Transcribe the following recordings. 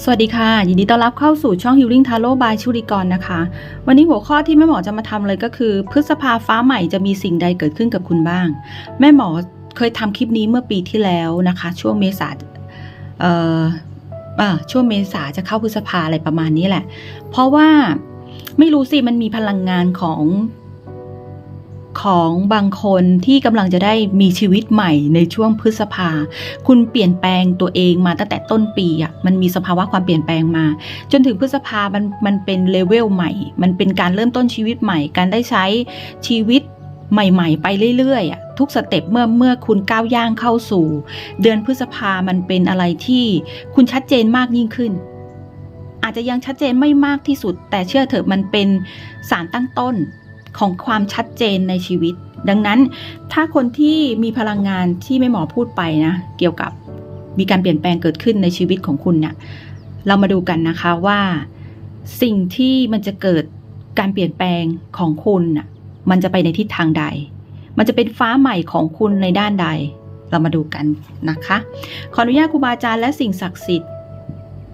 สวัสดีค่ะ ยินดีต้อนรับเข้าสู่ช่อง Healing Tarot by ชุริกรนะคะ วันนี้หัวข้อที่แม่หมอจะมาทำเลยก็คือ พฤษภาฟ้าใหม่จะมีสิ่งใดเกิดขึ้นกับคุณบ้าง แม่หมอเคยทำคลิปนี้เมื่อปีที่แล้วนะคะ ช่วงเมษาเอ่ออช่วงเมษาจะเข้าพฤษภาอะไรประมาณนี้แหละ เพราะว่าไม่รู้สิมันมีพลังงานของ ของบางคนที่กำลังจะได้มีชีวิตใหม่ในช่วงพฤษภา คุณเปลี่ยนแปลงตัวเองมาตั้งแต่ต้นปีอะมันมีสภาวะความเปลี่ยนแปลงมา จนถึงพฤษภามันมันเป็นเลเวลใหม่ มันเป็นการเริ่มต้นชีวิตใหม่ การได้ใช้ชีวิตใหม่ ๆ ไปเรื่อยๆอะทุกสเต็ปเมื่อเมื่อคุณก้าวย่างเข้าสู่ เดือนพฤษภามันเป็นอะไรที่คุณชัดเจนมากยิ่งขึ้น อาจจะยังชัดเจนไม่มากที่สุด แต่เชื่อเถอะมันเป็นสารตั้งต้น ของความชัดเจนในชีวิต ดังนั้นถ้าคนที่มีพลังงานที่ไม่หมอพูดไปนะ เกี่ยวกับมีการเปลี่ยนแปลงเกิดขึ้นในชีวิตของคุณเนี่ยเรามาดูกันนะคะว่า สิ่งที่มันจะเกิดการเปลี่ยนแปลงของคุณน่ะมันจะไปในทิศทางใด มันจะเป็นฟ้าใหม่ของคุณในด้านใด เรามาดูกันนะคะ ขออนุญาตครูบาอาจารย์และสิ่งศักดิ์สิทธิ์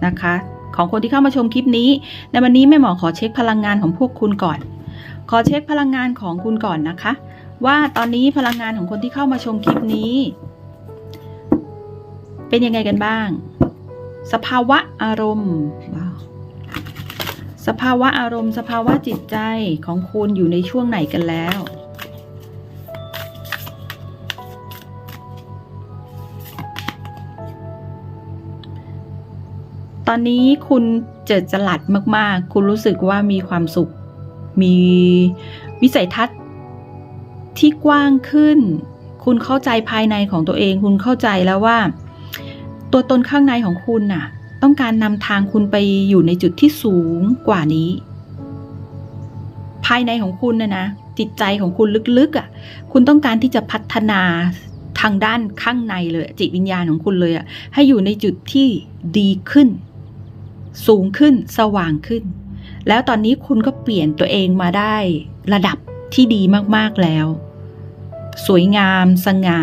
นะคะ ของคนที่เข้ามาชมคลิปนี้ ในวันนี้แม่หมอขอเช็คพลังงานของพวกคุณก่อน ขอเช็คพลังงานของคุณก่อนนะคะ ว่าตอนนี้พลังงานของคนที่เข้ามาชมคลิปนี้ เป็นยังไงกันบ้าง สภาวะอารมณ์สภาวะอารมณ์ สภาวะจิตใจของคุณอยู่ในช่วงไหนกันแล้วตอนนี้คุณเจิดจลัดมาก ๆ คุณรู้สึกว่ามีความสุข มีวิสัยทัศน์ที่กว้างขึ้น คุณเข้าใจภายในของตัวเอง คุณเข้าใจแล้วว่า ตัวตนข้างในของคุณน่ะ ต้องการนำทางคุณไปอยู่ในจุดที่สูงกว่านี้ ภายในของคุณนะนะ จิตใจของคุณลึกๆอะ่ะ คุณต้องการที่จะพัฒนาทางด้านข้างในเลย จิตวิญญาณของคุณเลยอะ่ะ ให้อยู่ในจุดที่ดีขึ้น สูงขึ้น สว่างขึ้น แล้วตอนนี้คุณก็เปลี่ยนตัวเองมาได้ระดับที่ดีมากๆแล้ว สวยงาม สง่า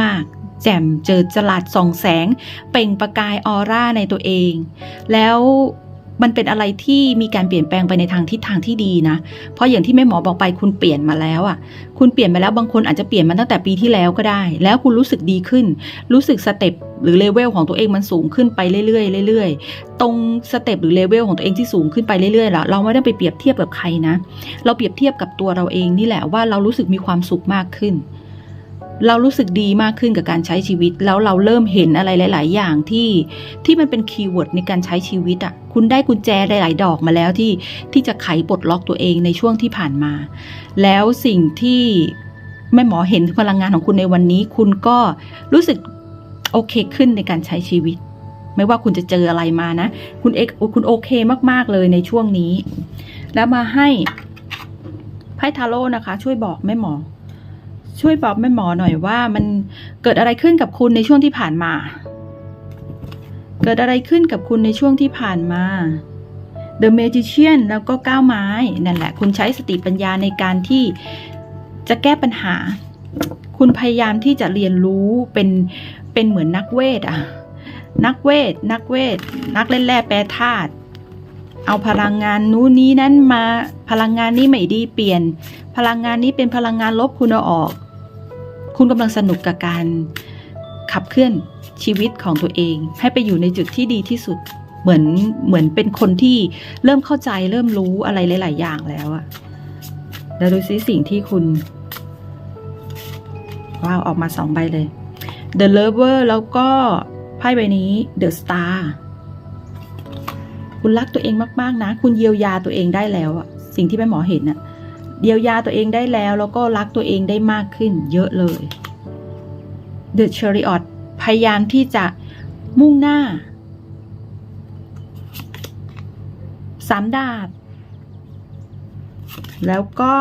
มากๆ แจ่มเจอจลาดส่องแสง เปล่งประกายออร่าในตัวเอง แล้ว มันเป็นอะไรที่มีการเปลี่ยนแปลงไปในทางทิศทางที่ดีนะ เพราะอย่างที่แม่หมอบอกไปคุณเปลี่ยนมาแล้วอะ คุณเปลี่ยนมาแล้วบางคนอาจจะเปลี่ยนมาตั้งแต่ปีที่แล้วก็ได้ แล้วคุณรู้สึกดีขึ้น รู้สึกสเต็ปหรือเลเวลของตัวเองมันสูงขึ้นไปเรื่อยๆเรื่อยๆ ตรงสเต็ปหรือเลเวลของตัวเองที่สูงขึ้นไปเรื่อยๆล่ะเราไม่ได้ไปเปรียบเทียบกับใครนะ เราเปรียบเทียบกับตัวเราเองนี่แหละว่าเรารู้สึกมีความสุขมากขึ้นเรารู้สึกดีมากขึ้นกับการใช้ชีวิต แล้วเราเริ่มเห็นอะไรหลาย ๆ อย่างที่ที่มันเป็นคีย์เวิร์ดในการใช้ชีวิตอะ่ะ คุณได้กุญแจหลาย ๆ ดอกมาแล้วที่ที่จะไขปลดล็อกตัวเองในช่วงที่ผ่านมา แล้วสิ่งที่แม่หมอเห็นพลังงานของคุณในวันนี้ คุณก็รู้สึกโอเคขึ้นในการใช้ชีวิต ไม่ว่าคุณจะเจออะไรมานะ คุณเอกคุณโอเคมาก ๆ เลยในช่วงนี้ แล้วมาให้ไพ่ทาโร่นะคะ ช่วยบอกแม่หมอ ช่วยบอกแม่หมอหน่อยว่า มันเกิดอะไรขึ้นกับคุณในช่วงที่ผ่านมา กิดอะไรขึ้นกับคุณในช่วงที่ผ่านมา The Magician แล้วก็ก้าวไม้ นั่นแหละ คุณใช้สติปัญญาในการที่จะแก้ปัญหา คุณพยายามที่จะเรียนรู้เป็นเป็นเหมือนนักเวทอะนักเวท นักเวท นักเล่นแร่แปรธาตุเอาพลังงานนู้นนี้นั้นมาพลังงานนี้ไม่ดีเปลี่ยน พลังงานนี้เป็นพลังงานลบคุณเอาออก คุณกำลังสนุกกับการขับเคลื่อน ชีวิตของตัวเอง ให้ไปอยู่ในจุดที่ดีที่สุด เหมือนเหมือนเป็นคนที่เริ่มเข้าใจเริ่มรู้อะไรหลาย ๆ อย่างแล้วอะแล้วดูซิสิ่งที่คุณว้าวออกมาสองใบเลย The Lover แล้วก็ไพ่ใบนี้ The Star คุณรักตัวเองมาก ๆ นะ คุณเยียวยาตัวเองได้แล้วอะสิ่งที่แม่หมอเห็นอะเยียวยาตัวเองได้แล้ว แล้วก็รักตัวเองได้มากขึ้น เยอะเลย The Chariot ยายามที่จะมุ่งหน้าสามดาบ แล้วก็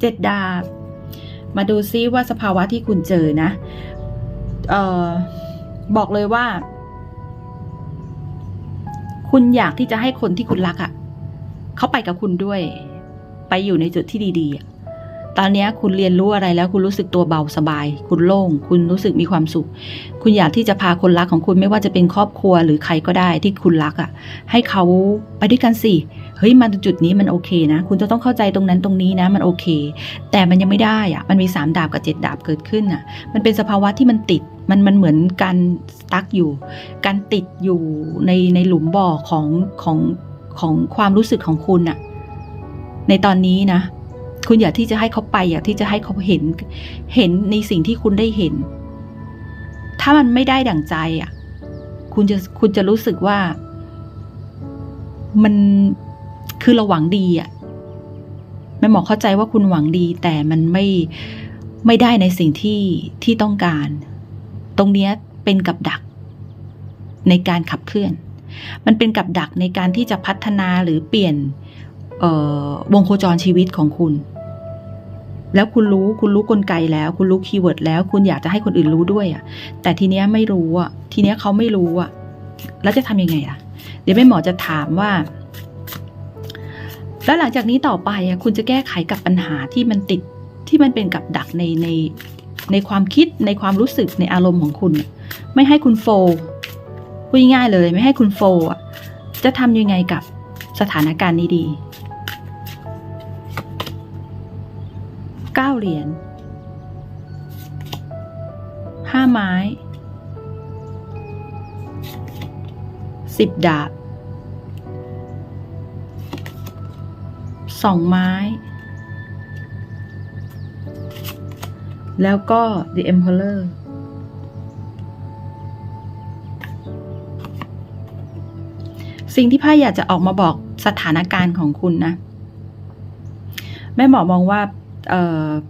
เจ็ดดาบ มาดูซิว่าสภาวะที่คุณเจอนะเออบอกเลยว่า คุณอยากที่จะให้คนที่คุณรักอะ่ะเขาไปกับคุณด้วย ไปอยู่ในจุดที่ดีๆอะ ตอนนี้คุณเรียนรู้อะไรแล้วคุณรู้สึกตัวเบาสบาย คุณโล่ง คุณรู้สึกมีความสุข คุณอยากที่จะพาคนรักของคุณไม่ว่าจะเป็นครอบครัวหรือใครก็ได้ที่คุณรักอะ่ะ ให้เขาไปด้วยกันสิเฮ้ยมาถึงจุดนี้มันโอเคนะ คุณจะต้องเข้าใจตรงนั้นตรงนี้นะ มันโอเค แต่มันยังไม่ได้อะ่ะมันมีสามดาบกับเจ็ดดาบเกิดขึ้นอะ มันเป็นสภาวะที่มันติด มันมันเหมือนการตั๊กอยู่ การติดอยู่ในในหลุมบ่อของของของความรู้สึกของคุณอะ ในตอนนี้นะ คุณอยากที่จะให้เขาไป อยากที่จะให้เขาเห็น เห็นในสิ่งที่คุณได้เห็น ถ้ามันไม่ได้ดั่งใจอะ คุณจะคุณจะรู้สึกว่า มันคือเราหวังดีอะแม่หมอเข้าใจว่าคุณหวังดี แต่มันไม่ไม่ได้ในสิ่งที่ที่ต้องการ ตรงเนี้ยเป็นกับดัก ในการขับเคลื่อน มันเป็นกับดักในการที่จะพัฒนาหรือเปลี่ยน วงโคจรชีวิตของคุณ แล้วคุณรู้คุณรู้กลไกแล้ว คุณรู้คีย์เวิร์ดแล้ว คุณอยากจะให้คนอื่นรู้ด้วยอะ แต่ทีเนี้ยไม่รู้อะ ทีเนี้ยเขาไม่รู้อะ แล้วจะทำยังไงอะ เดี๋ยวแม่หมอจะถามว่า แล้วหลังจากนี้ต่อไปอะคุณจะแก้ไขกับปัญหาที่มันติดที่มันเป็นกับดักในในในความคิดในความรู้สึกในอารมณ์ของคุณ ไม่ให้คุณโฟพูดง่ายเลย ไม่ให้คุณโฟอะจะทำยังไงกับสถานการณ์นี้ดี เหรียญห้าไม้สิบดาบสองไม้ แล้วก็ The Emperor สิ่งที่ไพ่อยากจะออกมาบอกสถานการณ์ของคุณนะ แม่หมอมองว่า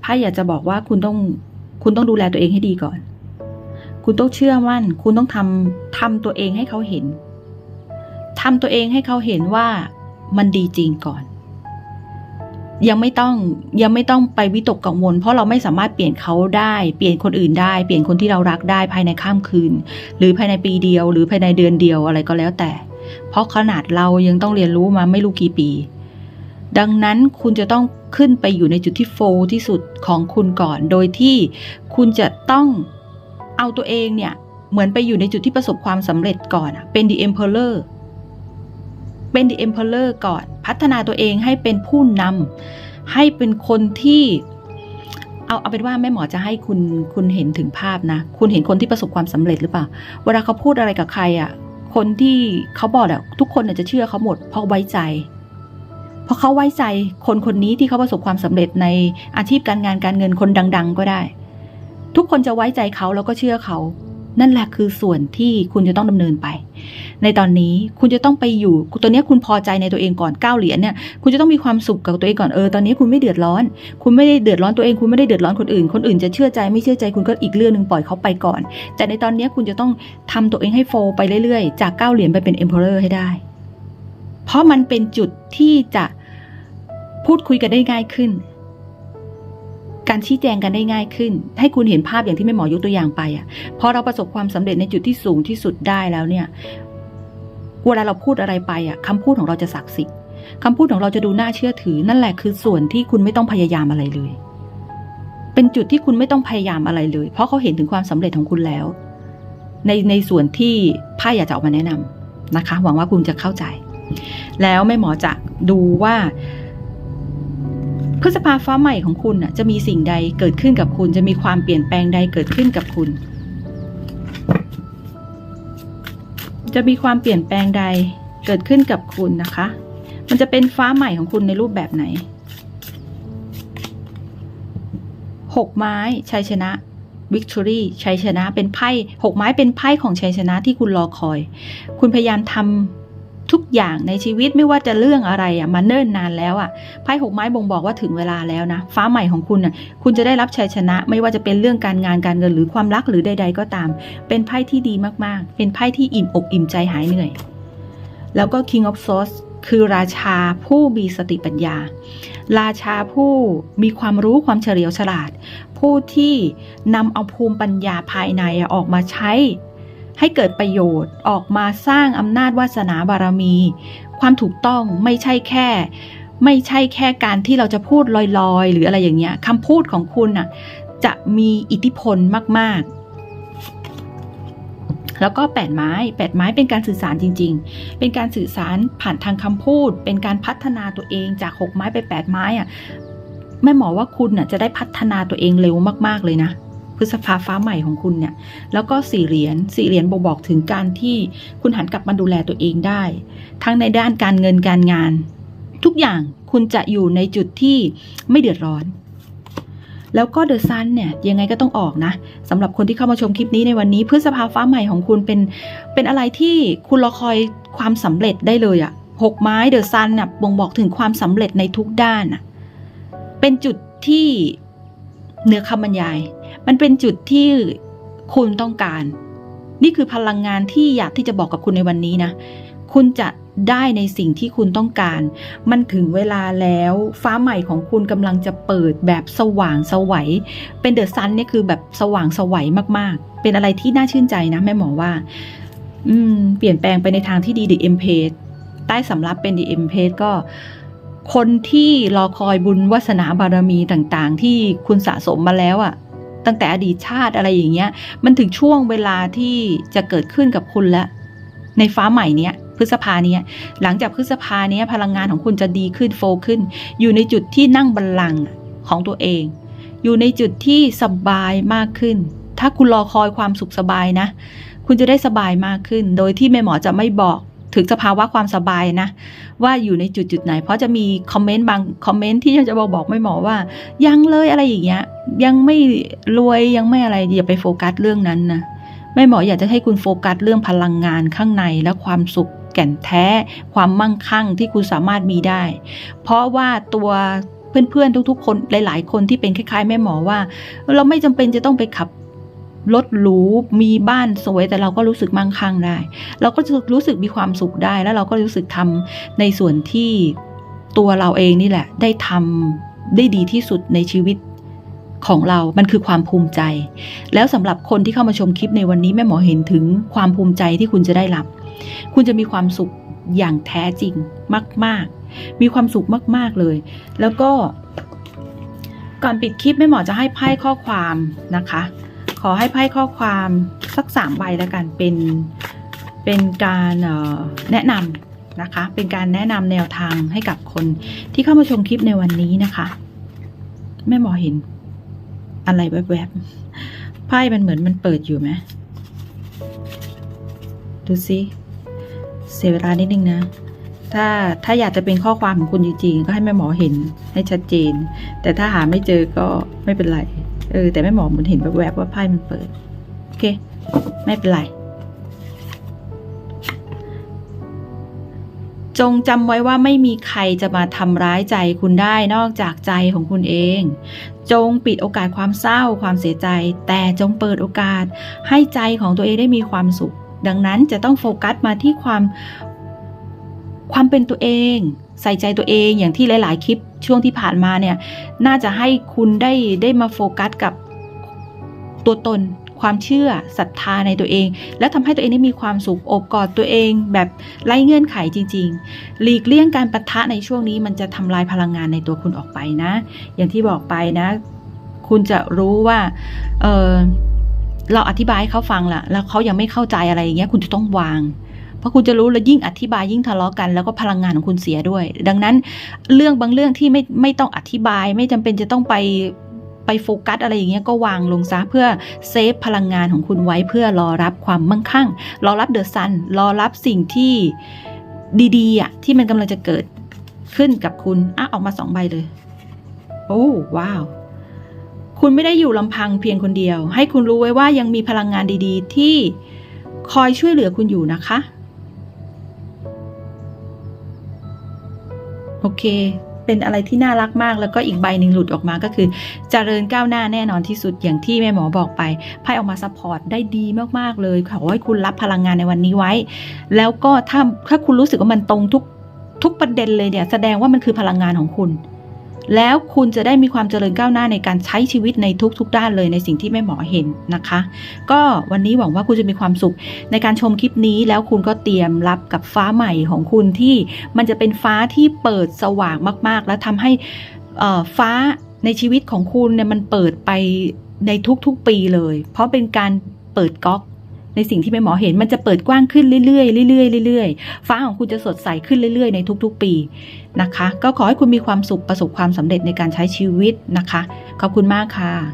ไพ่อยากจะบอกว่าคุณต้องคุณต้องดูแลตัวเองให้ดีก่อน คุณต้องเชื่อมั่น คุณต้องทำทำตัวเองให้เขาเห็นทำตัวเองให้เขาเห็นว่ามันดีจริงก่อน ยังไม่ต้องยังไม่ต้องไปวิตกกังวล เพราะเราไม่สามารถเปลี่ยนเขาได้ เปลี่ยนคนอื่นได้ เปลี่ยนคนที่เรารักได้ภายในข้ามคืน หรือภายในปีเดียว หรือภายในเดือนเดียวอะไรก็แล้วแต่ เพราะขนาดเรายังต้องเรียนรู้มาไม่รู้กี่ปี ดังนั้นคุณจะต้องขึ้นไปอยู่ในจุดที่โฟที่สุดของคุณก่อน โดยที่คุณจะต้องเอาตัวเองเนี่ย เหมือนไปอยู่ในจุดที่ประสบความสำเร็จก่อนเป็น the emperor เป็น the emperor ก่อน พัฒนาตัวเองให้เป็นผู้นำให้เป็นคนที่เอาเอาเป็นว่าแม่หมอจะให้คุณคุณเห็นถึงภาพนะ คุณเห็นคนที่ประสบความสำเร็จหรือเปล่า เวลาเขาพูดอะไรกับใครอะ่ะ คนที่เขาบอกอะทุกคนจะเชื่อเขาหมดเพราะไว้ใจ เพราะเขาไว้ใจคนคนนี้ที่เขาประสบความสำเร็จในอาชีพการงานการเงินคนดัง ๆ ก็ได้ ทุกคนจะไว้ใจเขาแล้วก็เชื่อเขา นั่นแหละคือส่วนที่คุณจะต้องดำเนินไป ในตอนนี้คุณจะต้องไปอยู่ตัวนี้คุณพอใจในตัวเองก่อนเก้าเหรียญเนี่ย คุณจะต้องมีความสุขกับตัวเองก่อนเออตอนนี้คุณไม่เดือดร้อน คุณไม่ได้เดือดร้อนตัวเอง คุณไม่ได้เดือดร้อนคนอื่น คนอื่นจะเชื่อใจไม่เชื่อใจคุณก็อีกเรื่องหนึ่งปล่อยเขาไปก่อน แต่ในตอนนี้คุณจะต้องทำตัวเองให้โฟไปเรื่อยๆ จากเก้าเหรียญไปเป็นเอ็มเพอเรอร์ให้ได้ เพราะมันเป็นจุดที่จะพูดคุยกันได้ง่ายขึ้น การชี้แจงกันได้ง่ายขึ้น ให้คุณเห็นภาพอย่างที่แม่หมอยกตัวอย่างไปอะพอเราประสบความสำเร็จในจุดที่สูงที่สุดได้แล้วเนี่ยเวลาเราพูดอะไรไปอะคำพูดของเราจะศักดิ์สิทธิ์คำพูดของเราจะดูน่าเชื่อถือ นั่นแหละคือส่วนที่คุณไม่ต้องพยายามอะไรเลย เป็นจุดที่คุณไม่ต้องพยายามอะไรเลย เพราะเขาเห็นถึงความสำเร็จของคุณแล้ว ในในส่วนที่พ่าอยากจะออกมาแนะนำนะคะ หวังว่าคุณจะเข้าใจ แล้วแม่หมอจะดูว่าพฤษภาฟ้าใหม่ของคุณจะมีสิ่งใดเกิดขึ้นกับคุณ จะมีความเปลี่ยนแปลงใดเกิดขึ้นกับคุณ จะมีความเปลี่ยนแปลงใดเกิดขึ้นกับคุณนะคะ มันจะเป็นฟ้าใหม่ของคุณในรูปแบบไหนหกไม้ชัยชนะวิกตอรี่ชัยชนะเป็นไพ่หกไม้เป็นไพ่ของชัยชนะที่คุณรอคอย คุณพยายามทำ ทุกอย่างในชีวิตไม่ว่าจะเรื่องอะไรอะมาเนิ่นนานแล้วอะไพ่หกไม้บ่งบอกว่าถึงเวลาแล้วนะ ฟ้าใหม่ของคุณอะคุณจะได้รับชัยชนะ ไม่ว่าจะเป็นเรื่องการงานการเงินหรือความรักหรือใด ๆ ก็ตาม เป็นไพ่ที่ดีมากๆ เป็นไพ่ที่อิ่มอกอิ่มใจหายเหนื่อย แล้วก็ King of Swords คือราชาผู้มีสติปัญญา ราชาผู้มีความรู้ความเฉลียวฉลาด ผู้ที่นำเอาภูมิปัญญาภายในออกมาใช้ ให้เกิดประโยชน์ออกมาสร้างอำนาจวาสนาบารมี ความถูกต้องไม่ใช่แค่ ไม่ใช่แค่การที่เราจะพูดลอยๆ หรืออะไรอย่างเงี้ยคำพูดของคุณน่ะจะมีอิทธิพลมากๆ แล้วก็แปดไม้แปดไม้เป็นการสื่อสารจริง ๆ เป็นการสื่อสารผ่านทางคำพูด เป็นการพัฒนาตัวเองจากหกไม้ไปแปดไม้อะแม่หมอว่าคุณน่ะจะได้พัฒนาตัวเองเร็วมากๆเลยนะ พฤษภาฟ้าใหม่ของคุณเนี่ย แล้วก็สี่เหรียญสี่เหรียญบอกบอกถึงการที่คุณหันกลับมาดูแลตัวเองได้ ทั้งในด้านการเงินการงาน ทุกอย่างคุณจะอยู่ในจุดที่ไม่เดือดร้อน แล้วก็เดอะซันเนี่ยยังไงก็ต้องออกนะสำหรับคนที่เข้ามาชมคลิปนี้ในวันนี้พฤษภาฟ้าใหม่ของคุณเป็นเป็นอะไรที่คุณรอคอยความสำเร็จได้เลยอะหกไม้เดอะซันน่ะบ่งบอกถึงความสำเร็จในทุกด้านอะเป็นจุดที่เหนือคำบรรยาย มันเป็นจุดที่คุณต้องการ นี่คือพลังงานที่อยากที่จะบอกกับคุณในวันนี้นะ คุณจะได้ในสิ่งที่คุณต้องการ มันถึงเวลาแล้ว ฟ้าใหม่ของคุณกำลังจะเปิดแบบสว่างสวัย เป็นเดอะซันเนี่ยคือแบบสว่างสวัยมากๆ เป็นอะไรที่น่าชื่นใจนะแม่หมอว่า อืม เปลี่ยนแปลงไปในทางที่ดีดีเอ็มเพสใต้สำรับเป็นดีเอ็มเพสก็ คนที่รอคอยบุญวาสนาบารมีต่างๆ ที่คุณสะสมมาแล้วอะ ตั้งแต่อดีตชาติอะไรอย่างเงี้ย มันถึงช่วงเวลาที่จะเกิดขึ้นกับคุณแล้วในฟ้าใหม่เนี้ยพฤษภาเนี้ยหลังจากพฤษภาเนี้ยพลังงานของคุณจะดีขึ้นโฟขึ้น อยู่ในจุดที่นั่งบัลลังก์ของตัวเอง อยู่ในจุดที่สบายมากขึ้น ถ้าคุณรอคอยความสุขสบายนะ คุณจะได้สบายมากขึ้น โดยที่แม่หมอจะไม่บอก ถึงสภาวะความสบายนะ ว่าอยู่ในจุดจุดไหน เพราะจะมีคอมเมนต์บางคอมเมนต์ที่จะบอกบอกแม่หมอว่า ยังเลยอะไรอย่างเงี้ยยังไม่รวยยังไม่อะไรอย่าไปโฟกัสเรื่องนั้นนะแม่หมออยากจะให้คุณโฟกัสเรื่องพลังงานข้างในและความสุขแก่นแท้ ความมั่งคั่งที่คุณสามารถมีได้ เพราะว่าตัวเพื่อนๆทุกๆ คนหลาย ๆ คนที่เป็นคล้ายๆ แม่หมอว่า เราไม่จำเป็นจะต้องไปขับ รถหรูมีบ้านสวยแต่เราก็รู้สึกมั่งคั่งได้ เราก็จะรู้สึกมีความสุขได้แล้วเราก็รู้สึกทำในส่วนที่ตัวเราเองนี่แหละ ได้ทำได้ดีที่สุดในชีวิตของเรา มันคือความภูมิใจ แล้วสำหรับคนที่เข้ามาชมคลิปในวันนี้แม่หมอเห็นถึงความภูมิใจที่คุณจะได้รับ คุณจะมีความสุขอย่างแท้จริงมาก ๆ มีความสุขมาก ๆ เลย แล้วก็ก่อนปิดคลิปแม่หมอจะให้ไพ่ข้อความนะคะ ขอให้ไพ่ข้อความสักสามใบแล้วกันเป็นเป็นการแนะนำนะคะ เป็นการแนะนำแนวทางให้กับคนที่เข้ามาชมคลิปในวันนี้นะคะ แม่หมอเห็นอะไรแวบๆ ไพ่มันเหมือนมันเปิดอยู่ไหม ดูสิ เสียเวลานิดนึงนะ ถ้าถ้าอยากจะเป็นข้อความของคุณจริงๆ ก็ให้แม่หมอเห็นให้ชัดเจน แต่ถ้าหาไม่เจอก็ไม่เป็นไร เออ แต่แม่หมอมือนเห็นแวบๆว่าไพ่มันเปิด โอเค ไม่เป็นไร จงจำไว้ว่าไม่มีใครจะมาทำร้ายใจคุณได้นอกจากใจของคุณเอง จงปิดโอกาสความเศร้าความเสียใจ แต่จงเปิดโอกาสให้ใจของตัวเองได้มีความสุข ดังนั้นจะต้องโฟกัสมาที่ความความเป็นตัวเอง ใส่ใจตัวเองอย่างที่หลาย ๆ คลิปช่วงที่ผ่านมาเนี่ย น่าจะให้คุณได้ได้มาโฟกัสกับตัวตนความเชื่อศรัทธาในตัวเอง และทำให้ตัวเองได้มีความสุขอบกอดตัวเอง แบบไร้เงื่อนไขจริง ๆ หลีกเลี่ยงการปะทะในช่วงนี้มันจะทำลายพลังงานในตัวคุณออกไปนะ อย่างที่บอกไปนะ คุณจะรู้ว่าเออเราอธิบายให้เขาฟังละแล้วเขายังไม่เข้าใจอะไรอย่างเงี้ยคุณจะต้องวาง เพราะคุณจะรู้แล้วยิ่งอธิบายยิ่งทะเลาะกัน แล้วก็พลังงานของคุณเสียด้วย ดังนั้นเรื่องบางเรื่องที่ไม่ไม่ต้องอธิบาย ไม่จำเป็นจะต้องไปไปโฟกัสอะไรอย่างเงี้ยก็วางลงซะเพื่อเซฟพลังงานของคุณไว้เพื่อรอรับความมั่งคั่ง รอรับเดอะซันรอรับสิ่งที่ดีๆอะที่มันกำลังจะเกิดขึ้นกับคุณอะออกมาสองใบเลย โอ้ว้าวคุณไม่ได้อยู่ลำพังเพียงคนเดียว ให้คุณรู้ไว้ว่ายังมีพลังงานดีๆ ที่คอยช่วยเหลือคุณอยู่นะคะ โอเค เป็นอะไรที่น่ารักมากแล้วก็อีกใบหนึ่งหลุดออกมาก็คือ เจริญก้าวหน้าแน่นอนที่สุดอย่างที่แม่หมอบอกไปไพ่ออกมาซัพพอร์ตได้ดีมากๆเลยขอให้คุณรับพลังงานในวันนี้ไว้ แล้วก็ถ้าถ้าคุณรู้สึกว่ามันตรงทุกทุกประเด็นเลยเนี่ยแสดงว่ามันคือพลังงานของคุณ แล้วคุณจะได้มีความเจริญก้าวหน้าในการใช้ชีวิตในทุกๆ ด้านเลยในสิ่งที่แม่หมอเห็นนะคะ ก็วันนี้หวังว่าคุณจะมีความสุขในการชมคลิปนี้ แล้วคุณก็เตรียมรับกับฟ้าใหม่ของคุณที่มันจะเป็นฟ้าที่เปิดสว่างมากๆ แล้วทำให้อ่อฟ้าในชีวิตของคุณเนี่ยมันเปิดไปในทุกๆปีเลย เพราะเป็นการเปิดก๊อก ในสิ่งที่เป็นหมอเห็นมันจะเปิดกว้างขึ้นเรื่อยๆเรื่อยๆเรื่อยๆฟ้าของคุณจะสดใสขึ้นเรื่อยๆในทุกๆ ปีนะคะ ก็ขอให้คุณมีความสุขประสบความสำเร็จในการใช้ชีวิตนะคะ ขอบคุณมากค่ะ